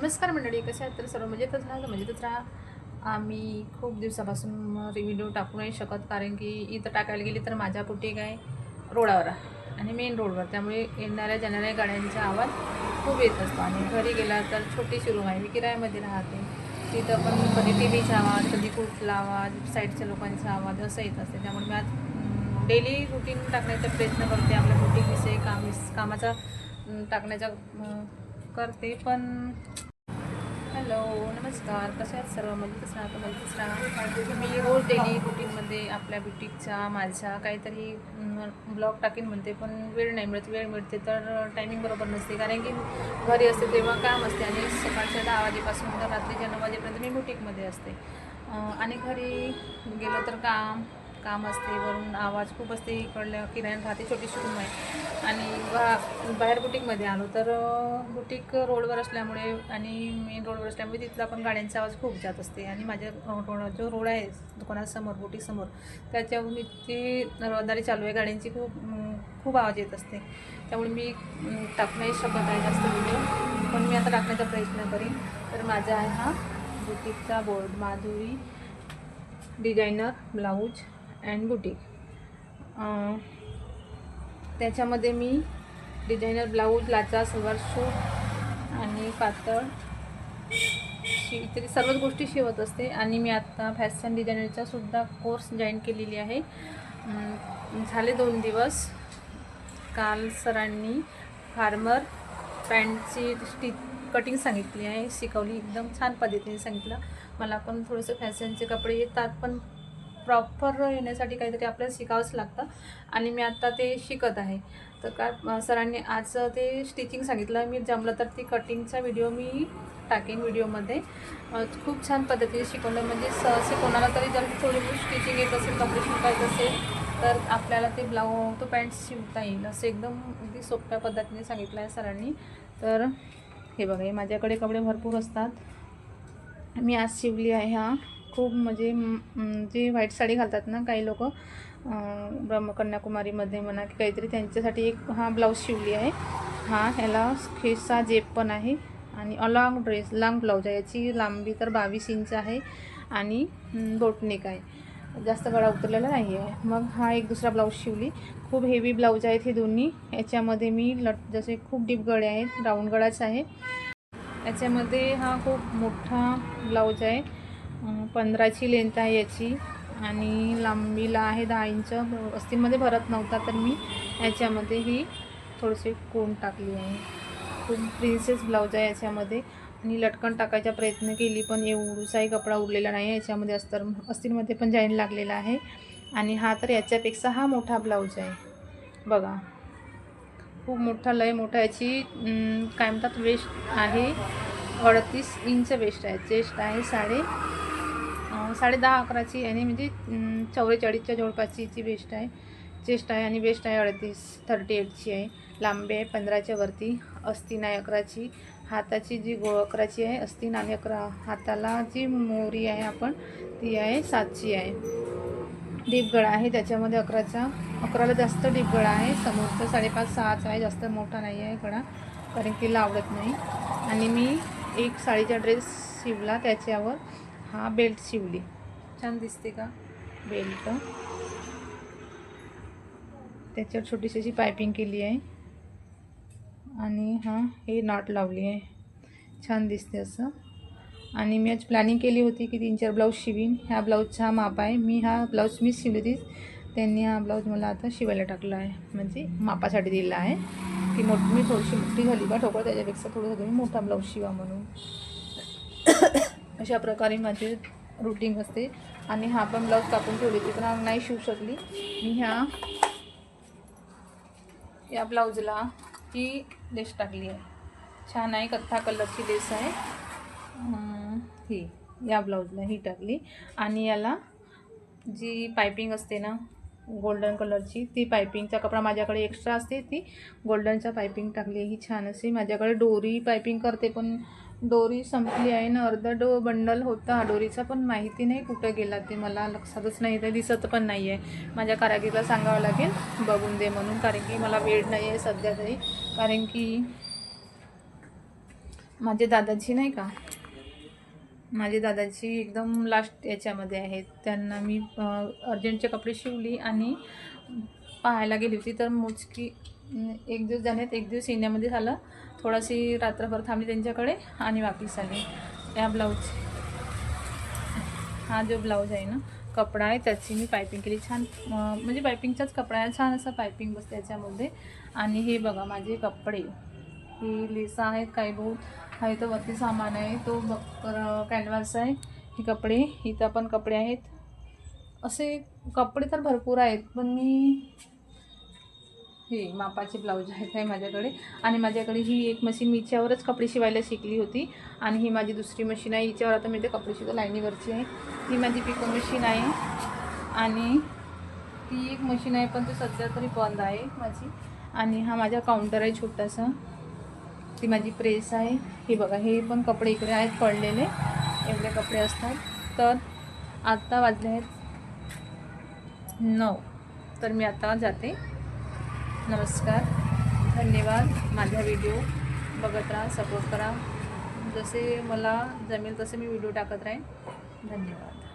नमस्कार मंडळी कशा आहेत तर सर्व मजेतच राहा तर मजेतच राहा. आम्ही खूप दिवसापासून व्हिडिओ टाकू नाही शकत कारण की इथं टाकायला गेली तर माझ्या कुठे काय रोडावर आणि मेन रोडवर त्यामुळे येणाऱ्या जाणाऱ्या गाड्यांचा आवाज खूप येत असतो. आणि घरी गेला तर छोटीशी रूम आहे. मी किरायामध्ये राहते. तिथं पण कधी टी व्हीचा आवाज कधी कुठला आवाज साईडच्या लोकांचा आवाज असं येत असते. त्यामुळे मी आज डेली रुटीन टाकण्याचा प्रयत्न करते. आपल्या बुटीकविषयी काम कामाचा टाकण्याचा करते. पण हॅलो नमस्कार. कसे आहेत सर्व? मजेतच राहतो मजेतच राहा मी रोज डेली रुटीनमध्ये आपल्या बुटीकचा माझ्या काहीतरी ब्लॉग टाकीन म्हणते पण वेळ नाही मिळत. वेळ मिळते तर टायमिंग बरोबर नसते. कारण की घरी असते तेव्हा काम असते आणि सकाळच्या दहा वाजेपासून तर रात्रीच्या नऊ वाजेपर्यंत मी बुटीकमध्ये असते. आणि घरी गेलो तर काम काम असते वरून आवाज खूप असते इकडल्या किरायण राहते छोटीशी रूम आहे. आणि बा बाहेर बुटीकमध्ये आलो तर बुटीक रोडवर असल्यामुळे आणि मेन रोडवर असल्यामुळे तिथला पण गाड्यांचा आवाज खूप जात असते. आणि माझ्या रोड जो रोड आहे दुकानासमोर बुटीकसमोर त्याच्यावरून इतकी रहदारी चालू आहे. गाड्यांची खूप खूप आवाज येत असते. त्यामुळे मी अं, टाकू नाही शकत आहे जास्त व्हिडिओ पण मी आता टाकण्याचा प्रयत्न करीन. तर माझा आहे हा बुटीकचा board. Madhuri designer blouse. And boutique. त्याच्यामध्ये मी डिझायनर ब्लाऊज लाचा सलवार सूट आणि पातळ शि इतर सर्वच गोष्टी शिवत असते. आणि मी आत्ता फॅशन डिझायनरचा सुद्धा कोर्स जॉईन केलेली आहे. झाले दोन दिवस. काल सरांनी फार्मर पॅन्टची स्टिच कटिंग सांगितली आहे. शिकवली एकदम छान पद्धतीने सांगितलं. मला पण थोडंसं फॅशनचे कपडे येतात पण प्रॉपर येण्यासाठी काहीतरी आपल्याला शिकावंच लागतं. आणि मी आत्ता ते शिकत आहे. तर का सरांनी आज ते स्टिचिंग सांगितलं. मी जमलं तर ती कटिंगचा व्हिडिओ मी टाकेन व्हिडिओमध्ये खूप छान पद्धतीने शिकवलं. म्हणजे सहसे कोणाला तरी जर थोडी स्टिचिंग येत असेल कपडे शिकायचं असेल तर आपल्याला ते ब्लाऊ तो पॅन्ट शिवता येईल. असं एकदम अगदी सोप्या पद्धतीने सांगितलं आहे सरांनी. तर हे बघा हे माझ्याकडे कपडे भरपूर असतात. मी आज शिवली आहे हा. खूप म्हणजे जे व्हाईट साडी घालतात ना काही लोक ब्रह्मकन्याकुमारीमध्ये म्हणा की काहीतरी त्यांच्यासाठी एक हा ब्लाऊज शिवली आहे. हा ह्याला खेसा जेप पण आहे आणि अलॉंग ड्रेस लाँग ब्लाऊज आहे. याची लांबी तर बावीस इंच आहे आणि बोटनेक आहे. जास्त गळा उतरलेला नाही आहे. मग हा एक दुसरा ब्लाऊज शिवली. खूप हेवी ब्लाऊज आहेत हे दोन्ही. याच्यामध्ये मी लट जसे खूप डीप गळे आहेत राऊंड गळाच आहे. याच्यामध्ये हा खूप मोठा ब्लाऊज आहे. पंधराची लेंथ आहे याची. आणि लांबीला आहे दहा इंच. अस्थिमध्ये भरत नव्हता तर मी याच्यामध्ये ही थोडीशी कोण टाकली आहे. खूप प्रिन्सेस ब्लाऊज आहे याच्यामध्ये. आणि लटकन टाकायचा प्रयत्न केली पण एवढाही कपडा उरलेला नाही याच्यामध्ये. अस्तर अस्थिमध्ये पण जाईन लागलेला आहे. आणि हा तर याच्यापेक्षा हा मोठा ब्लाऊज आहे. बघा. खूप मोठा लय मोठा याची काय म्हणतात वेस्ट आहे. अडतीस इंच वेस्ट आहे. चेस्ट आहे साडे साडे दहा अकराची आणि म्हणजे चौवेचाळीसच्या जवळपासची जी बेस्ट आहे. चेस्ट आहे आणि बेस्ट आहे अडतीस थर्टी एटची आहे. लांबी आहे पंधराच्या वरती अस्तीन आहे अकराची. हाताची जी गो अकराची आहे अस्तीन आणि अकरा. हाताला जी मोरी आहे आपण ती आहे सातची आहे. डीपगळा आहे त्याच्यामध्ये अकराचा अकराला जास्त डीपगळा आहे. समोरचा साडेपाच सहाचा आहे जास्त मोठा नाही आहे गळा कारण तिला आवडत नाही. आणि मी एक साडीचा ड्रेस शिवला त्याच्यावर. हा बेल्ट शिवली. छान दिसते का? बेल्ट. त्याच्यावर छोटीशी अशी पायपिंग केली आहे. आणि हा हे नॉट लावली आहे. छान दिसते असं. आणि मी आज प्लॅनिंग केली होती की तीन चार ब्लाऊज शिवीन. ह्या ब्लाऊजचा हा माप आहे. मी हा ब्लाऊज मी शिवली होती. त्यांनी हा ब्लाऊज मला आता शिवायला टाकला आहे. म्हणजे मापासाठी दिला आहे. की मोठ मी थोडीशी मोठी झाली का ठोकळ त्याच्यापेक्षा थोडंसं तुम्ही मोठा ब्लाऊज शिवा म्हणून. अशा प्रकारे माझी रुटीन असते. आणि हा पण ब्लाऊज कापून ठेवली ती पण नाही शिवू शकली. मी ह्या या ब्लाऊजला ही लेस टाकली आहे. छान आहे कथ्था कलरची लेस आहे. ही या ब्लाऊजला ही टाकली. आणि याला जी पायपिंग असते ना गोल्डन कलरची ती पायपिंगचा कपडा माझ्याकडे एक्स्ट्रा असते. ती गोल्डनचा पायपिंग टाकली ही छान अशी माझ्याकडे डोरी पायपिंग करते पण दोरी संपली आहे ना अर्धा डो बंडल होता. दोरीचा पण माहिती नाही कुठं गेला ते मला लक्षातच नाही ते दिसत पण नाही आहे. माझ्या कारागीरला सांगावं लागेल बघून दे म्हणून कारण की मला वेळ नाही आहे सध्या तरी. कारण की माझे दादाजी नाही का? माझे दादाजी एकदम लास्ट याच्यामध्ये आहेत. त्यांना मी अर्जंटचे कपडे शिवली आणि पाहायला गेली होती. तर मोजकी एक दिवस जाण्यात एक दिवस येण्यामध्ये झालं. थोडाशी रात्रभर थांबली त्यांच्याकडे आणि वापस आली. या ब्लाऊज हा जो ब्लाऊज आहे ना कपडा आहे त्याची मी पायपिंग केली. छान म्हणजे पायपिंगचाच कपडा आहे छान असा पायपिंग बसते याच्यामध्ये आणि हे बघा माझे कपडे. ही लेसा आहेत काही बहुत. आहे तर वरती सामान आहे तो बकर कॅनव्हास आहे. हे कपडे इथं पण कपडे आहेत. असे कपडे तर भरपूर आहेत पण मी हे मापाचे ब्लाऊज आहेत आहे माझ्याकडे. आणि माझ्याकडे ही एक मशीन मी हिच्यावरच कपडे शिवायला शिकली होती. आणि ही माझी दुसरी मशीन आहे. हिच्यावर आता मी ते कपडे शिवतो लाईनीवरची आहे. ही माझी पिको मशीन आहे. आणि ती एक मशीन आहे पण ती सध्या तरी बंद आहे माझी. आणि हा माझा काउंटर आहे छोटासा. ती माझी प्रेस आहे. हे बघा हे पण कपडे इकडे आहेत पडलेले. एवढे कपडे असतात. तर आत्ता वाजले आहेत नऊ. तर मी आता जाते. नमस्कार. धन्यवाद. माझा व्हिडिओ बघत राहा सपोर्ट करा. जसे मला जमेल तसे मी व्हिडिओ टाकत राहीन. धन्यवाद.